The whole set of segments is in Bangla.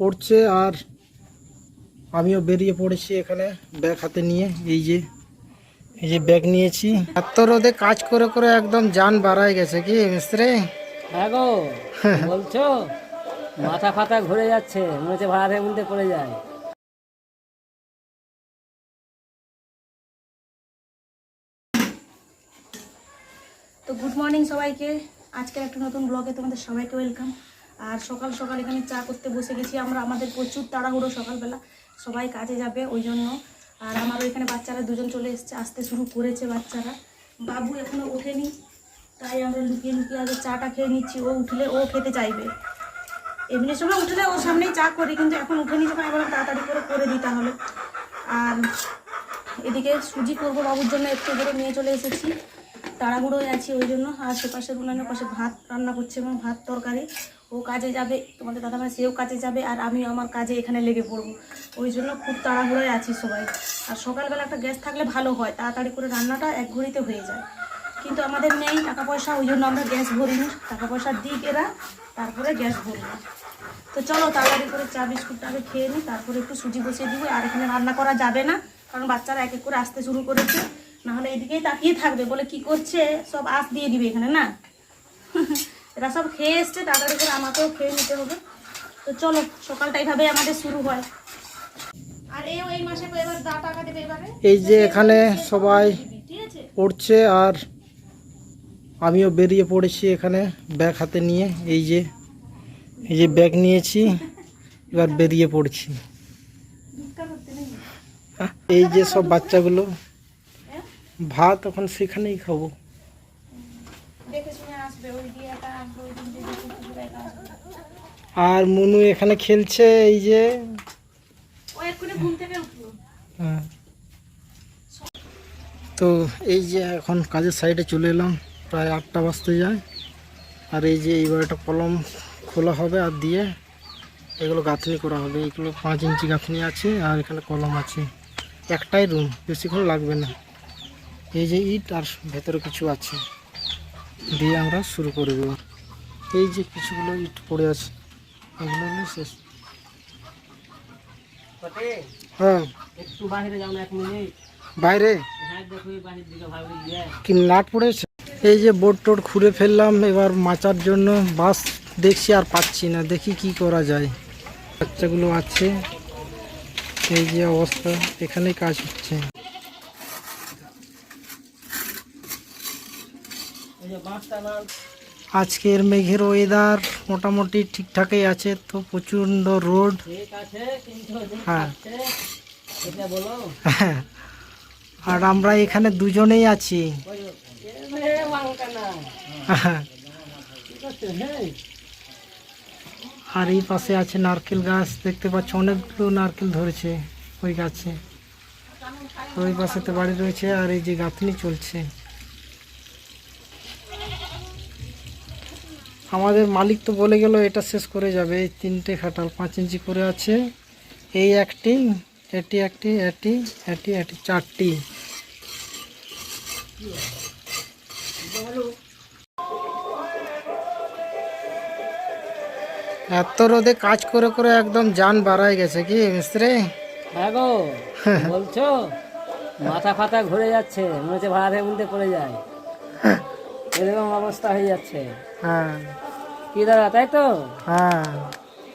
পড়ছে আর আমিও বেরিয়ে পড়েছি এখানে ব্যাগ হাতে নিয়ে এই যে এই যে ব্যাগ নিয়েছি। এত রোদে কাজ করে করে একদম যান বাড়ায় গেছে কি মিস্ত্রি? হ্যাঁ গো বলছো? মাথা ফাতা ঘুরে যাচ্ছে মনে হচ্ছে ভাড়ার মধ্যে পড়ে যায়। তো গুড মর্নিং সবাইকে। আজকের একটা নতুন ব্লগে তোমাদের সবাইকে ওয়েলকাম আর সকাল সকাল এখানে চা করতে বসে গেছি আমরা, আমাদের প্রচুর তাড়াহুড়ো সকালবেলা, সবাই কাজে যাবে ওই জন্য। আর আমারও এখানে বাচ্চারা দুজন চলে এসছে, আসতে শুরু করেছে বাচ্চারা। বাবু এখনও ওঠেনি, তাই আমরা লুকিয়ে লুকিয়ে আগে চাটা খেয়ে নিচ্ছি, ও উঠলে ও খেতে চাইবে। এমনি সময় উঠলে ওর সামনেই চা করি, কিন্তু এখন উঠে উঠেনি যখন এবার তাড়াতাড়ি করে করে দিই তাহলে। আর এদিকে সুজি করব বাবুর জন্য একটু করে নিয়ে চলে এসেছি। তাড়াহুড়োয় আছি ওই জন্য। আর সে উনানের পাশে ভাত রান্না করছে এবং ভাত তরকারি। ও কাজে যাবে, তোমাদের দাদা ভাই সেও কাজে যাবে আর আমি আমার কাজে এখানে লেগে পড়ব। ওই জন্য খুব তাড়াহুড়োয় আছি সবাই। আর সকালবেলা একটা গ্যাস থাকলে ভালো হয়, তাড়াতাড়ি করে রান্নাটা এক ঘড়িতে হয়ে যায়। কিন্তু আমাদের নেই টাকা পয়সা ওই জন্য আমরা গ্যাস ভরিনি। টাকা পয়সা দিই এরা, তারপরে গ্যাস ভরবো। তো চলো তাড়াতাড়ি করে চা, বিস্কুটটা আগে খেয়ে নিই তারপরে একটু সুজি বসিয়ে দিব, আর এখানে রান্না করা যাবে না, কারণ বাচ্চারা এক এক করে আসতে শুরু করেছে। নাহলে এদিকেই তাকিয়ে থাকবে, বলে কি করছে? সব আস দিয়ে দিবে এখানে, না? এরা সব খেয়ে এসছে তাড়াতাড়ি করে আমাকেও খেয়ে নিতে হবে। তো চলো সকালটা এইভাবেই আমাদের শুরু হয়। আর এই মাসে এবার দা টাকা দেবে এবারে। এই যে এখানে সবাই পড়ছে আর আমিও বেরিয়ে পড়েছি এখানে ব্যাগ হাতে নিয়ে। এই যে এই যে ব্যাগ নিয়েছি এবার বেরিয়ে পড়ছি। এই যে সব বাচ্চাগুলো ভাত এখন সেখানেই খাব দেখে শুনে আসবে ওই দিয়ে একা আসবে ওই দিন দিয়ে দেখে শুনে একা আসবে আর মনু এখানে খেলছে এই যে। হ্যাঁ। তো এই যে এখন কাজের সাইডে চলে এলাম প্রায় আটটা বাজতে যায়। আর এই যে এইবার একটা কলম খোলা হবে আর দিয়ে এগুলো গাঁথনি করা হবে। এগুলো পাঁচ ইঞ্চি গাঁথনি আছে আর এখানে কলম আছে। একটাই রুম বেশিক্ষণ লাগবে না। এই যে ইট আর ভেতরে কিছু আছে। দিয়ে আমরা শুরু করে দেবো। এই যে কিছুগুলো ইট পড়ে আছে এগুলো হলো শেষ হ্যাঁ একটু বাইরে যাও না এক মিনিট। বাইরে? হ্যাঁ কি নাট পড়েছে? এই যে বোট টোট খুঁড়ে ফেললাম এবার মাচার জন্য বাস দেখছি আর পাচ্ছি না দেখি কি করা যায়। বাচ্চাগুলো আছে এই যে অবস্থা এখানেই কাজ হচ্ছে। এই যে আজকের মেঘের ওয়েদার মোটামুটি ঠিকঠাকই আছে, তো প্রচণ্ড রোড হ্যাঁ। আর আমরা এখানে দুজনেই আছি। আর এই পাশে আছে নারকেল গাছ, দেখতে পাচ্ছ অনেকগুলো নারকেল ধরেছে ওই গাছে। ওই পাশে তো বাড়ি রয়েছে আর এই যে গাঁথনি চলছে। আমাদের মালিক তো বলে গেল এটা শেষ করে যাবে। এই তিনটে খাটাল পাঁচ ইঞ্চি করে আছে। এই একটি এটি একটি এটি এটি এটি চারটি। এত রোদে কাজ করে করে একদম যান বাড়ায় গেছে কি মিস্ত্রি? হ্যাঁ গো বলছো? মাথা ফাতা ঘুরে যাচ্ছে মনে হচ্ছে মধ্যে পড়ে যায়। এরকম অবস্থা হয়ে যাচ্ছে। হ্যাঁ। কি দাদা তাই তো? হ্যাঁ।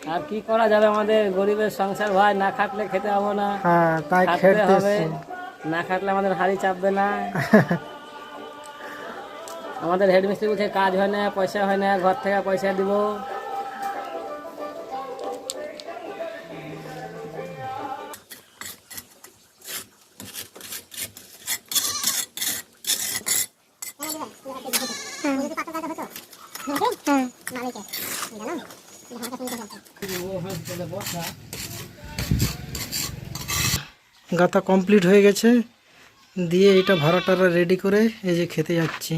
আর কি করা যাবে আমাদের গরিবের সংসার? ভাই না খাটলে খেতে হবে না। হ্যাঁ তাই খেতে হবে। না খাটলে আমাদের হাড়ি চাপবে না। আমাদের হেডমিস্ত্রি বলছে কাজ হয় না পয়সা হয় না ঘর থেকে পয়সা দিব। গাথা কমপ্লিট হয়ে গেছে। দিয়ে এটা ভাড়াটারা রেডি করে এই যে খেতে যাচ্ছি।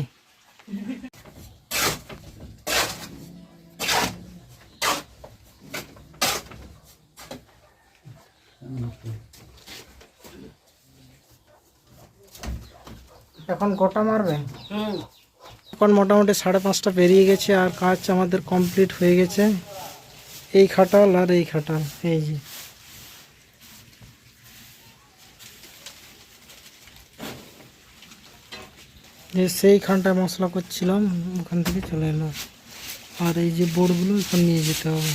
এখন কটা মারবে? এখন মোটামুটি সাড়ে পাঁচটা পেরিয়ে গেছে আর কাজ আমাদের কমপ্লিট হয়ে গেছে। এই খাটাল আর এই খাটাল, এই যে। সেই খানটায় মশলা করছিলাম, ওখান থেকে চলে এলাম আর এই যে বোর্ডগুলো এখন নিয়ে যেতে হবে।